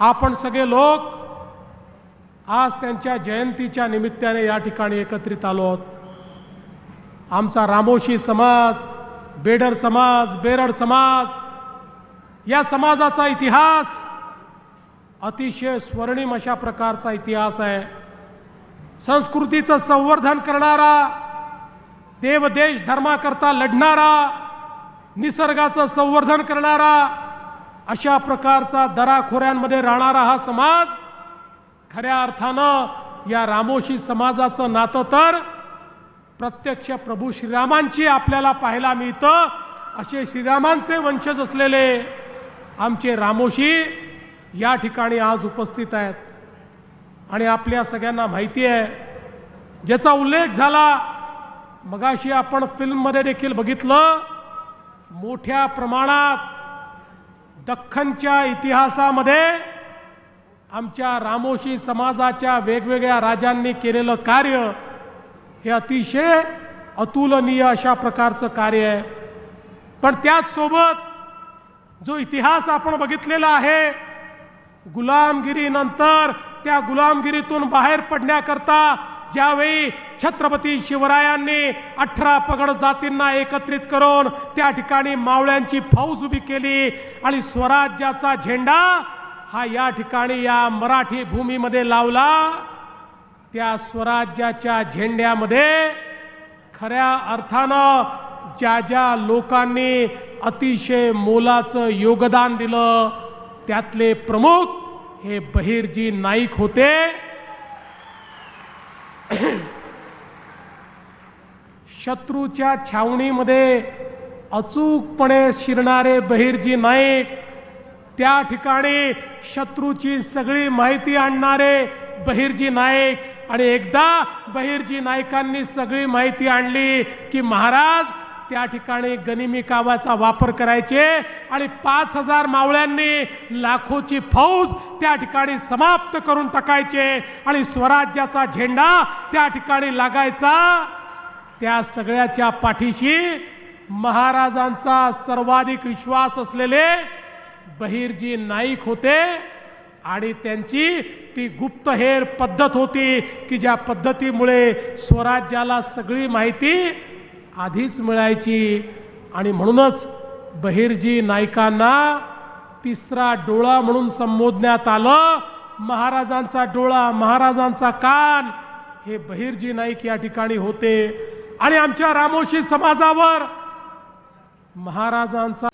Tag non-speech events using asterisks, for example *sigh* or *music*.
आपण सगळे लोक आज त्यांच्या जयंतीच्या निमित्ताने या ठिकाणी एकत्रित आलो आहोत. आमचा रामोशी समाज बेडर समाज बेरड समाज या समाजाचा इतिहास अतिशय स्वर्णिम अशा प्रकारचा इतिहास आहे. संस्कृतीचं संवर्धन करणारा देवदेश धर्माकरता लढणारा निसर्गाचं संवर्धन करणारा अशा प्रकारचा दराखोऱ्यांमध्ये राहणारा हा समाज खऱ्या अर्थानं या रामोशी समाजाचं नातं तर प्रत्यक्ष प्रभू श्रीरामांची आपल्याला पाहायला मिळतं. असे श्रीरामांचे वंशज असलेले आमचे रामोशी या ठिकाणी आज उपस्थित आहेत. आणि आपल्या सगळ्यांना माहिती आहे ज्याचा उल्लेख झाला मगाशी आपण फिल्ममध्ये देखील बघितलं मोठ्या प्रमाणात दख्खनच्या इतिहासामध्ये आमच्या रामोशी समाजाच्या वेगवेगळ्या राजांनी केलेलं कार्य हे अतिशय अतुलनीय अशा प्रकारचं कार्य आहे. पण त्याचसोबत जो इतिहास आपण बघितलेला आहे गुलामगिरीनंतर त्या गुलामगिरीतून बाहेर पडण्याकरता ज्यावेळी छत्रपती शिवरायांनी अठरा पगड जातींना एकत्रित करून त्या ठिकाणी मावळ्यांची फौज उभी केली आणि स्वराज्याचा झेंडा हा या ठिकाणी या मराठी भूमीमध्ये लावला त्या स्वराज्याच्या झेंड्यामध्ये खऱ्या अर्थानं ज्या ज्या लोकांनी अतिशय मोलाचं योगदान दिलं त्यातले प्रमुख हे बहिर्जी नाईक होते. *coughs* शत्रूच्या छावणीमध्ये अचूकपणे शिरणारे बहिर्जी नाईक त्या ठिकाणी शत्रूची सगळी माहिती आणणारे बहिर्जी नाईक आणि एकदा बहिर्जी नाईकांनी सगळी माहिती आणली की महाराज त्या ठिकाणी गनिमी कावाचा वापर करायचे आणि पाच हजार मावळ्यांनी लाखोची फौज त्या ठिकाणी समाप्त करून टाकायचे आणि स्वराज्याचा झेंडा त्या ठिकाणी लागायचा. त्या सगळ्याच्या पाठीशी महाराजांचा सर्वाधिक विश्वास असलेले बहिर्जी नाईक होते आणि त्यांची ती गुप्तहेर पद्धत होती की ज्या पद्धतीमुळे स्वराज्याला सगळी माहिती आधीच मिळायची आणि म्हणूनच बहिर्जी नायकांना तिसरा डोळा म्हणून संबोधण्यात आलं. महाराजांचा डोळा महाराजांचा कान हे बहिर्जी नाईक या ठिकाणी होते. आणि आमच्या रामोशी समाजावर महाराजांचा